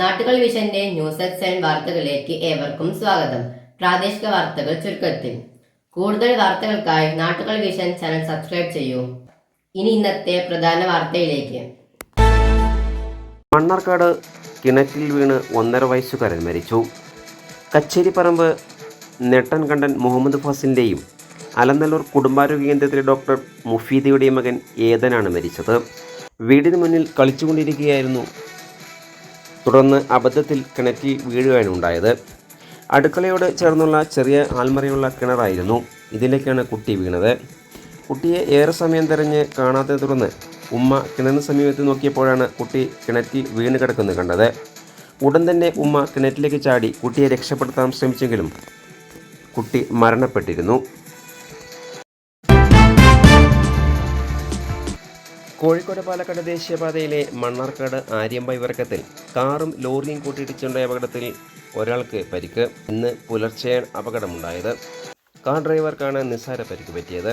നാട്ടുകൾ വിഷന്റെ news at വാർത്തകളിലേക്ക് ഏവർക്കും സ്വാഗതം. പ്രാദേശിക വാർത്തകൾ ചുരുക്കത്തിൽ. കൂടുതൽ വാർത്തകൾക്കായി നാട്ടുകൾ വിഷൻ ചാനൽ സബ്സ്ക്രൈബ് ചെയ്യൂ. ഇനി ഇന്നത്തെ പ്രധാന വാർത്തയിലേക്ക്. മണ്ണാർക്കാട് കിണറ്റിൽ വീണ് ഒന്നര വയസ്സുകാരൻ മരിച്ചു. കച്ചേരിപ്പറമ്പ് നെട്ടൻകണ്ടൻ മുഹമ്മദ് ഫാസിന്റെയും അലനല്ലൂർ കുടുംബാരോഗ്യ കേന്ദ്രത്തിലെ ഡോക്ടർ മുഫീദയുടെയും മകൻ ഏതനാണ് മരിച്ചത്? വീടിന് മുന്നിൽ കളിച്ചുകൊണ്ടിരിക്കുകയായിരുന്നു തുടർന്ന് അബദ്ധത്തിൽ കിണറ്റി വീഴുവാനുണ്ടായത് അടുക്കളയോട് ചേർന്നുള്ള ചെറിയ ആൽമറയുള്ള കിണറായിരുന്നു ഇതിലേക്കാണ് കുട്ടി വീണത്. കുട്ടിയെ ഏറെ സമയം തെരഞ്ഞ് കാണാതെ തുടർന്ന് ഉമ്മ കിണറിന് സമീപത്ത് നോക്കിയപ്പോഴാണ് കുട്ടി കിണറ്റിൽ വീണ് കിടക്കുന്നത് കണ്ടത്. ഉടൻ തന്നെ ഉമ്മ കിണറ്റിലേക്ക് ചാടി കുട്ടിയെ രക്ഷപ്പെടുത്താൻ ശ്രമിച്ചെങ്കിലും കുട്ടി മരണപ്പെട്ടിരുന്നു. കോഴിക്കോട് പാലക്കാട് ദേശീയപാതയിലെ മണ്ണാർക്കാട് ആര്യമ്പൈ വർക്കത്തിൽ കാറും ലോറിയും കൂട്ടിയിടിച്ചുണ്ടായ അപകടത്തിൽ ഒരാൾക്ക് പരിക്ക്. ഇന്ന് പുലർച്ചെയാണ് അപകടമുണ്ടായത്. കാർ ഡ്രൈവർക്കാണ് നിസ്സാര പരിക്ക് പറ്റിയത്.